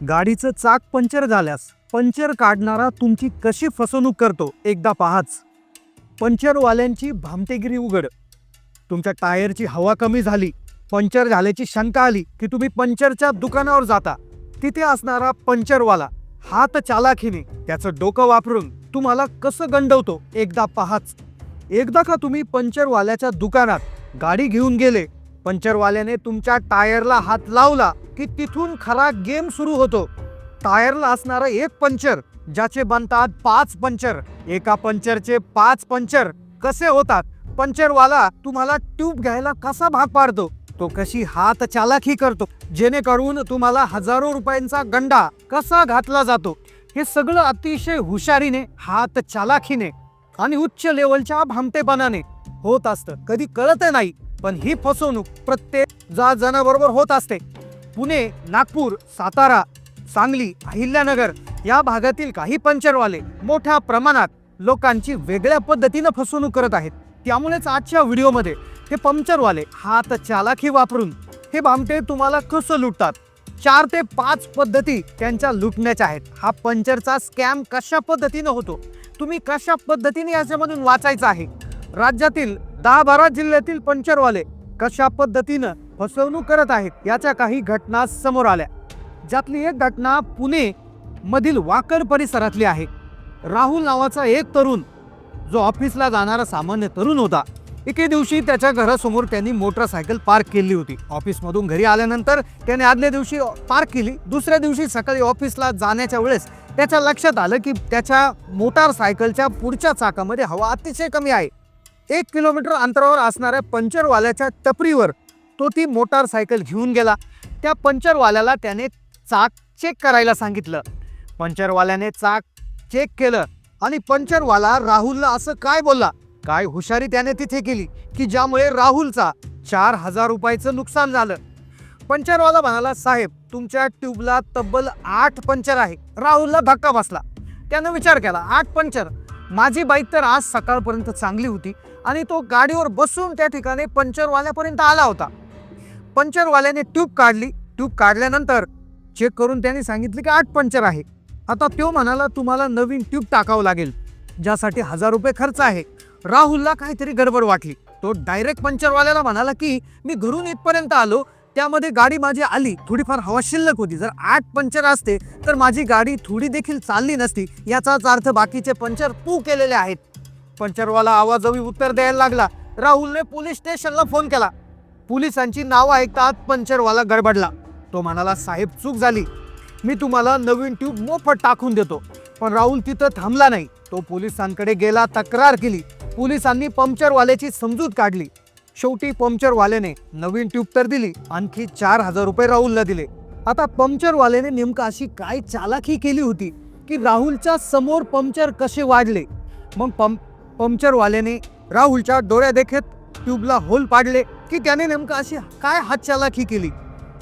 गाडीचं चाक पंक्चर झाल्यास पंक्चर काढणारा तुमची कशी फसवणूक करतो एकदा पाहाच. पंक्चरवाल्यांची भामटेगिरी उघड. तुमच्या टायरची हवा कमी झाली पंक्चर झाल्याची शंका आली की तुम्ही पंक्चरच्या दुकानावर जाता. तिथे असणारा पंक्चरवाला हात चालाखीने त्याचं डोकं वापरून तुम्हाला कसं गंडवतो एकदा पाहाच. एकदा का तुम्ही पंक्चरवाल्याच्या दुकानात गाडी घेऊन गेले पंक्चरवाल्याने तुमच्या टायरला हात लावला की तिथून खरा गेम सुरू होतो. टायरला असणारं एक पंक्चर ज्याचे बनतात पाच पंक्चर एका पंक्चरचे पाच पंक्चर कसे होतात? पंक्चरवाला तुम्हाला ट्यूब घ्यायला कसा भाग पाडतो? तो कशी हात चालाखी करतो? जेणेकरून तुम्हाला हजारो रुपयांचा गंडा कसा घातला जातो? हे सगळं अतिशय हुशारीने हात चालाखीने आणि उच्च लेवलच्या भामटेपणाने होत असतं. कधी कळत नाही. पण ही फसवणूक प्रत्येक जा जणाबरोबर होत असते. पुणे नागपूर सातारा सांगली अहिल्यानगर या भागातील काही पंक्चरवाले मोठ्या प्रमाणात लोकांची वेगळ्या पद्धतीनं फसवणूक करत आहेत. त्यामुळेच आजच्या व्हिडिओमध्ये हे पंक्चरवाले हात चालाखी वापरून हे बामटे तुम्हाला कसं लुटतात? चार ते पाच पद्धती त्यांच्या लुटण्याच्या आहेत. हा पंक्चरचा स्कॅम कशा पद्धतीनं होतो? तुम्ही कशा पद्धतीने याच्यामधून वाचायचं आहे? राज्यातील दहा बारा जिल्ह्यातील पंचरवाले कशा पद्धतीनं फसवणूक करत आहेत याच्या काही घटना समोर आल्या. ज्यातली एक घटना पुणे मधील वाकड परिसरातली आहे. राहुल नावाचा एक तरुण जो ऑफिसला जाणारा सामान्य तरुण होता. एके दिवशी त्याच्या घरासमोर त्यांनी मोटरसायकल पार्क केली होती. ऑफिसमधून घरी आल्यानंतर त्याने आदल्या दिवशी पार्क केली. दुसऱ्या दिवशी सकाळी ऑफिसला जाण्याच्या वेळेस त्याच्या लक्षात आलं की त्याच्या मोटारसायकलच्या पुढच्या चाकामध्ये हवा अतिशय कमी आहे. एक किलोमीटर अंतरावर असणाऱ्या पंचरवाल्याच्या टपरीवर तो ती मोटारसायकल घेऊन गेला. त्या पंचरवाल्याला त्याने चाक चेक करायला सांगितलं. पंचरवाल्याने चाक चेक केलं आणि पंचरवाला राहुलला असं काय बोलला? काय हुशारी त्याने तिथे केली की ज्यामुळे राहुलचा चार हजार रुपयाचं नुकसान झालं. पंचरवाला म्हणाला साहेब तुमच्या ट्यूबला तब्बल आठ पंचर आहे. राहुलला धक्का बसला. त्यानं विचार केला आठ पंचर? माझी बाईक तर आज सकाळपर्यंत चांगली होती. आणि तो गाडीवर बसून त्या ठिकाणी पंचरवाल्यापर्यंत आला होता. पंचरवाल्याने ट्यूब काढली. ट्यूब काढल्यानंतर चेक करून त्याने सांगितले की आठ पंचर आहे. आता तो म्हणाला तुम्हाला नवीन ट्यूब टाकावं लागेल ज्यासाठी हजार रुपये खर्च आहे. राहुलला काहीतरी गडबड वाटली. तो डायरेक्ट पंचरवाल्याला म्हणाला की मी घरून इथपर्यंत आलो. त्यामध्ये गाडी माझी आली. थोडीफार हवा शिल्लक होती. जर आठ पंचर असते तर माझी गाडी थोडी देखील चालली नसती. याचाच अर्थ बाकीचे पंचर तू केलेले आहेत. पंचरवाला आवाजवी उत्तर द्यायला लागला. राहुलने पोलीस स्टेशनला फोन केला. पोलिसांची नावं ऐकतात पंचरवाला गडबडला. तो म्हणाला साहेब चूक झाली. मी तुम्हाला नवीन ट्यूब मोफत टाकून देतो. पण राहुल तिथं थांबला नाही. तो पोलिसांकडे गेला तक्रार केली. पोलिसांनी पंक्चरवाल्याची समजूत काढली. शेवटी पंक्चरवाल्याने नवीन ट्यूब तर दिली आणखी चार हजार रुपये राहुलला दिले. आता पंक्चरवाल्याने नेमकं अशी काय चालाखी केली होती की राहुलच्या समोर पंक्चर कसे वाढले? मग पंप पंक्चरवाल्याने राहुलच्या डोळ्या देखत ट्यूबला होल पाडले की त्याने नेमकं अशी काय हातचालाखी केली?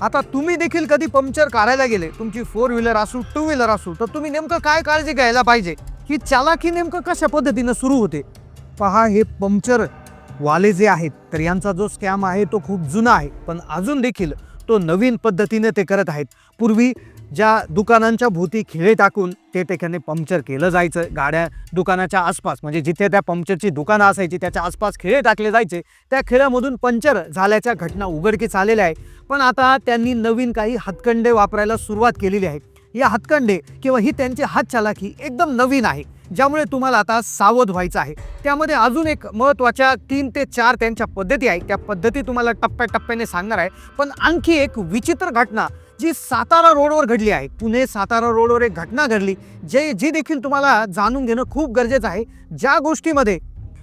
आता तुम्ही देखील कधी पंक्चर काढायला गेले? तुमची फोर व्हीलर असू टू व्हीलर असू तर तुम्ही नेमकं काय काळजी घ्यायला पाहिजे? ही चालाखी नेमकं कशा पद्धतीनं सुरू होते? पहा हे पंक्चर वाले जे आहेत तर यांचा जो स्कॅम आहे तो खूप जुना आहे. पण अजून देखील तो नवीन पद्धतीने ते करत आहेत. पूर्वी ज्या दुकानांच्या भोवती खिळे टाकून ते ठिकाणी पंक्चर केलं जायचं. गाड्या दुकानाच्या आसपास म्हणजे जिथे त्या पंक्चरची दुकानं असायची त्याच्या आसपास खिळे टाकले जायचे. त्या खिळ्यामधून पंक्चर झाल्याच्या घटना उघडकीस आलेल्या आहे पण आता त्यांनी नवीन काही हातकंडे वापरायला सुरुवात केलेली आहे. या हातकंडे किंवा ही त्यांची हातचालाखी एकदम नवीन आहे ज्यामुळे तुम्हाला आता सावध व्हायचं आहे. त्यामध्ये अजून एक महत्त्वाच्या तीन ते चार त्यांच्या पद्धती आहेत. त्या पद्धती तुम्हाला टप्प्याटप्प्याने सांगणार आहे. पण आणखी एक विचित्र घटना जी सातारा रोडवर घडली आहे. पुणे सातारा रोडवर एक घटना घडली जे जी देखील तुम्हाला जाणून घेणं खूप गरजेचं आहे. ज्या गोष्टीमध्ये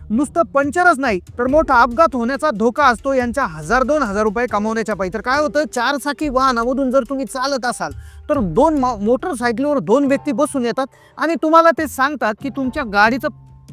नुसतं पंचरच नाही तर मोठा अपघात होण्याचा धोका असतो. यांच्या हजार दोन हजार रुपये कमवण्याच्या पायी तर काय होतं चार चाकी वाहनामधून जर तुम्ही चालत असाल तर दोन मोटरसायकलीवर दोन व्यक्ती बसून येतात आणि तुम्हाला ते सांगतात की तुमच्या गाडीचं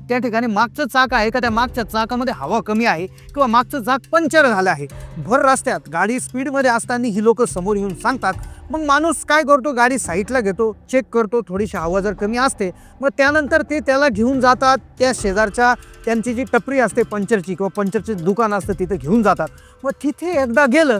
त्या ठिकाणी मागचं चाक आहे का? त्या मागच्या चाकामध्ये हवा कमी आहे किंवा मागचं चाक पंक्चर झालं आहे. भर रस्त्यात गाडी स्पीडमध्ये असताना ही लोक समोर येऊन सांगतात मग माणूस काय करतो? गाडी साईडला घेतो चेक करतो थोडीशी हवा जर कमी असते मग त्यानंतर ते त्याला घेऊन जातात. त्या शेजारच्या त्यांची जी टपरी असते पंक्चरची किंवा पंक्चरचे दुकान असतं तिथे घेऊन जातात. मग तिथे एकदा गेलं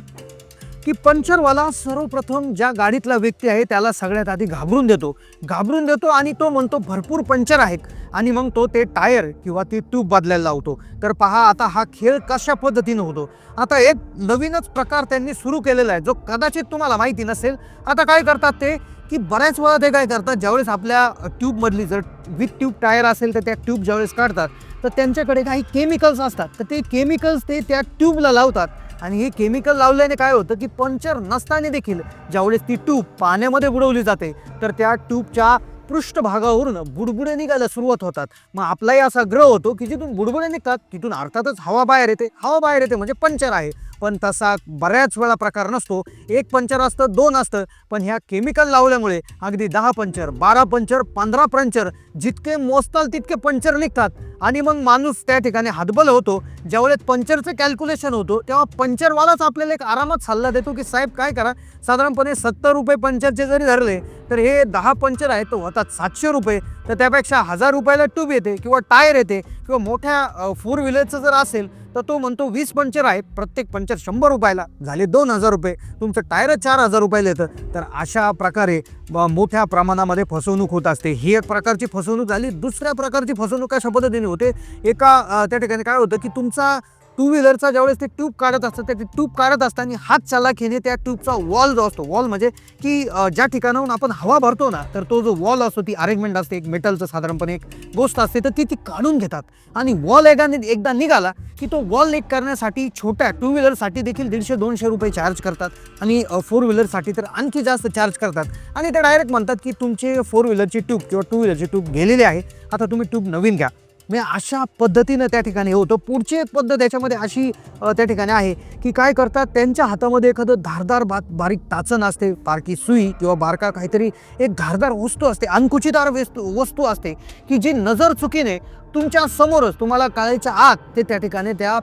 की पंक्चरवाला सर्वप्रथम ज्या गाडीतला व्यक्ती आहे त्याला सगळ्यात आधी घाबरून देतो. घाबरून देतो आणि तो म्हणतो भरपूर पंक्चर आहेत. आणि मग तो ते टायर किंवा ती ट्यूब बदलायला लावतो. तर पहा आता हा खेळ कशा पद्धतीनं होतो? आता एक नवीनच प्रकार त्यांनी सुरू केलेला आहे जो कदाचित तुम्हाला माहिती नसेल. आता काय करतात ते की बऱ्याच वेळा ते काय करतात ज्यावेळेस आपल्या ट्यूबमधली जर विथ ट्यूब टायर असेल तर त्या ट्यूब ज्यावेळेस काढतात तर त्यांच्याकडे काही केमिकल्स असतात. तर ते केमिकल्स ते त्या ट्यूबला लावतात. आणि हे केमिकल लावल्याने काय होतं की पंक्चर नसताना देखील ज्यावेळेस ती ट्यूब पाण्यामध्ये बुडवली जाते तर त्या ट्यूबच्या पृष्ठभागावरून बुडबुडे निघायला सुरुवात होतात. मग आपलाही असा ग्रह होतो की जिथून बुडबुडे निघतात तिथून अर्थातच हवा बाहेर येते. हवा बाहेर येते म्हणजे पंचर आहे. पण तसा बऱ्याच वेळा प्रकार नसतो. एक पंचर असतं दोन असतं. पण ह्या केमिकल लावल्यामुळे अगदी दहा पंचर बारा पंचर पंधरा पंचर जितके मोजताल तितके पंचर निघतात. आणि मग माणूस त्या ठिकाणी हातबल होतो. ज्यावेळेस पंचरचं कॅल्क्युलेशन होतो तेव्हा पंचरवालाच आपल्याला एक आरामात सल्ला देतो की साहेब काय करा? साधारणपणे सत्तर रुपये पंचरचे जरी धरले तर हे दहा पंचर आहेत तो होतात सातशे रुपये. तर त्यापेक्षा हजार रुपयाला ट्यूब येते किंवा टायर येते किंवा मोठ्या फोर व्हीलरचं जर असेल तर तो म्हणतो वीस पंचर आहे प्रत्येक पंचर शंभर रुपयाला. झाले दोन हजार रुपये. तुमचं टायर चार हजार रुपयाला येतं. तर अशा प्रकारे मोठ्या प्रमाणामध्ये फसवणूक होत असते. ही एक प्रकारची फसवणूक झाली. दुसऱ्या प्रकारची फसवणूक कशा पद्धतीने होते. एका त्या ठिकाणी काय होतं की तुमचा टू व्हीलरचा ज्यावेळेस ते ट्यूब काढत असतं त्या ट्यूब काढत असताना हात चालाखीने त्या ट्यूबचा वॉल जो असतो वॉल म्हणजे की ज्या ठिकाणाहून आपण हवा भरतो ना तर तो जो वॉल असतो ती अरेंजमेंट असते एक मेटलचं साधारणपणे एक गोष्ट असते तर ती ती काढून घेतात. आणि वॉल एकदा एकदा निघाला की तो वॉल एक करण्यासाठी छोट्या टू व्हीलरसाठी देखील दीडशे दोनशे रुपये चार्ज करतात. आणि फोर व्हीलरसाठी तर आणखी जास्त चार्ज करतात. आणि ते डायरेक्ट म्हणतात की तुमचे फोर व्हीलरची ट्यूब किंवा टू व्हीलरची ट्यूब गेलेली आहे. आता तुम्ही ट्यूब नवीन घ्या. म्हणजे अशा पद्धतीनं त्या ठिकाणी होतं पुढची एक पद्धत त्याच्यामध्ये अशी त्या ठिकाणी आहे की काय करतात त्यांच्या हातामध्ये एखादं धारदार बा बारीक टाचण असते बारकी सुई किंवा बारका काहीतरी एक धारदार वस्तू असते अंकुचिदार वस्तू वस्तू असते की जी नजर चुकीने तुमच्या समोरच तुम्हाला कळायच्या आत ते त्या ठिकाणी त्या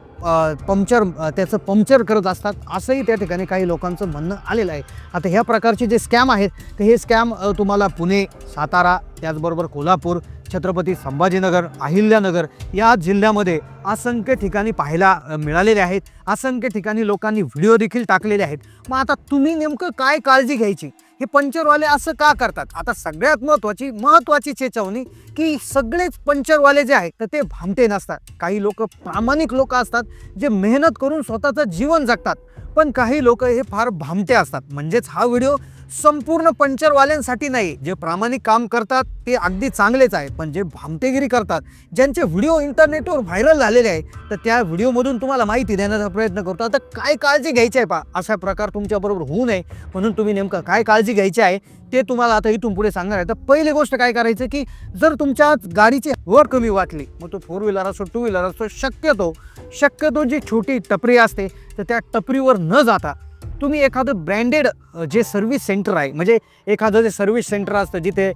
पंक्चर त्याचं पंक्चर करत असतात असंही त्या ठिकाणी काही लोकांचं म्हणणं आलेलं आहे. आता ह्या प्रकारचे जे स्कॅम आहेत तर हे स्कॅम तुम्हाला पुणे सातारा त्याचबरोबर कोल्हापूर छत्रपती संभाजीनगर अहिल्यानगर या जिल्ह्यामध्ये असंख्य ठिकाणी पाहायला मिळालेले आहेत. असंख्य ठिकाणी लोकांनी व्हिडिओ देखील टाकलेले आहेत. मग आता तुम्ही नेमकं काय काळजी घ्यायची? हे पंचरवाले असं का करतात? आता सगळ्यात महत्त्वाची महत्त्वाची चेचवणी की सगळेच पंचरवाले जे आहेत तर ते भामटे नसतात. काही लोक प्रामाणिक लोक असतात जे मेहनत करून स्वतःचं जीवन जगतात. पण काही लोक हे फार भामटे असतात. म्हणजेच हा व्हिडिओ संपूर्ण पंचरवाल्यांसाठी नाही. जे प्रामाणिक काम करतात ते अगदी चांगलेच आहे. पण जे भामटेगिरी करतात ज्यांचे व्हिडिओ इंटरनेटवर व्हायरल झालेले आहे तर त्या व्हिडिओमधून तुम्हाला माहिती देण्याचा प्रयत्न करतो. आता काय काळजी घ्यायची आहे पा? अशा प्रकार तुमच्याबरोबर होऊ नये. म्हणून तुम्ही नेमकं काय काळजी घ्यायची आहे ते तुम्हाला आता इथून पुढे सांगणार आहे. तर पहिली गोष्ट काय करायचं की जर तुमच्या गाडीची वर कमी वाटली मग तो फोर व्हीलर असो टू व्हीलर असो शक्यतो शक्यतो जी छोटी टपरी असते तर त्या टपरीवर न जाता तुम्ही एखादं ब्रँडेड जे सर्व्हिस सेंटर आहे म्हणजे एखादं जे सर्व्हिस सेंटर असतं जिथे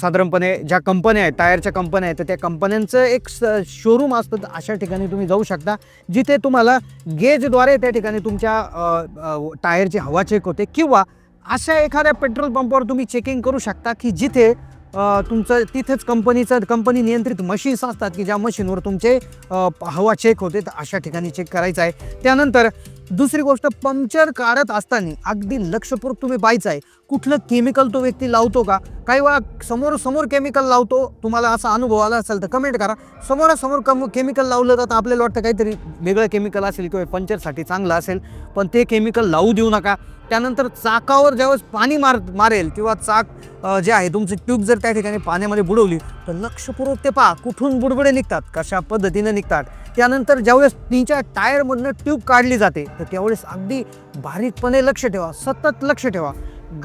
साधारणपणे ज्या कंपन्या आहेत टायरच्या कंपन्या आहेत तर त्या कंपन्यांचं एक शोरूम असतं अशा ठिकाणी तुम्ही जाऊ शकता. जिथे तुम्हाला गेजद्वारे त्या ठिकाणी तुमच्या टायरची हवा चेक होते किंवा अशा एखाद्या पेट्रोल पंपावर तुम्ही चेकिंग करू शकता की जिथे तुमचं तिथेच कंपनीचं कंपनी नियंत्रित मशीन्स असतात की ज्या मशीनवर तुमचे हवा चेक होते तर अशा ठिकाणी चेक करायचं आहे. त्यानंतर दुसरी गोष्ट पंक्चर काढत असताना अगदी लक्षपूर्वक तुम्ही पाहायचं आहे कुठलं केमिकल तो व्यक्ती लावतो का? काही वेळा समोर समोर केमिकल लावतो तुम्हाला असा अनुभव आला असेल तर कमेंट करा. समोरासमोर कम केमिकल लावलं तर आपल्याला वाटतं काहीतरी वेगळं केमिकल असेल किंवा पंक्चरसाठी चांगलं असेल पण ते केमिकल लावू देऊ नका. त्यानंतर चाकावर ज्यावेळेस पाणी मार मारेल किंवा चाक जे आहे तुमची ट्यूब जर त्या ठिकाणी पाण्यामध्ये बुडवली तर लक्षपूर्वक ते पहा कुठून बुडबुडे निघतात कशा पद्धतीनं निघतात. त्यानंतर ज्यावेळेस तिच्या टायरमधनं ट्यूब काढली जाते तर त्यावेळेस अगदी बारीकपणे लक्ष ठेवा सतत लक्ष ठेवा.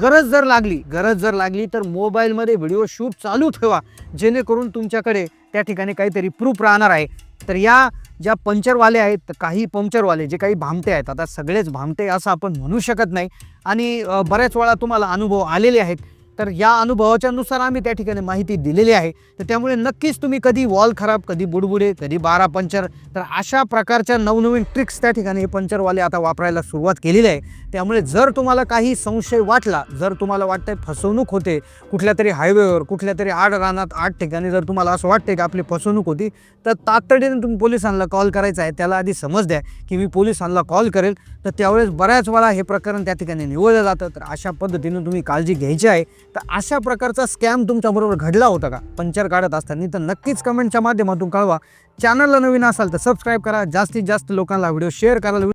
गरज जर लागली गरज जर लागली तर मोबाईलमध्ये व्हिडिओ शूट चालू ठेवा जेणेकरून तुमच्याकडे त्या ठिकाणी काहीतरी प्रूफ राहणार आहे. तर या ज्या पंक्चरवाले आहेत काही पंक्चरवाले जे काही भामटे आहेत आता सगळेच भामटे असं आपण म्हणू शकत नाही. आणि बऱ्याच वेळा तुम्हाला अनुभव आलेले आहेत. तर या अनुभवाच्या नुसार आम्ही त्या ठिकाणी माहिती दिलेली आहे. तर त्यामुळे नक्कीच तुम्ही कधी वॉल खराब कधी बुडबुडे कधी बारा पंचर तर अशा प्रकारच्या नवनवीन ट्रिक्स त्या ठिकाणी हे पंचरवाले आता वापरायला सुरुवात केलेली आहे. त्यामुळे जर तुम्हाला काही संशय वाटला जर तुम्हाला वाटतंय फसवणूक होते कुठल्या तरी हायवेवर कुठल्या तरी आड रानात आठ ठिकाणी जर तुम्हाला असं वाटतंय की आपली फसवणूक होती तर तातडीने तुम्ही पोलिसांना कॉल करायचा आहे. त्याला आधी समज द्या की मी पोलिसांना कॉल करेल. तर त्यावेळेस बऱ्याच वेळा हे प्रकरण त्या ठिकाणी निवडलं जातं. तर अशा पद्धतीने तुम्ही काळजी घ्यायची आहे. तर अशा प्रकारचा स्कॅम तुमच्याबरोबर घडला होता का? पंचर काढत असताना. तर नक्कीच कमेंटच्या माध्यमातून कळवा. चॅनलला नवीन असाल तर सबस्क्राईब करा. जास्तीत जास्त लोकांना व्हिडिओ शेअर करायला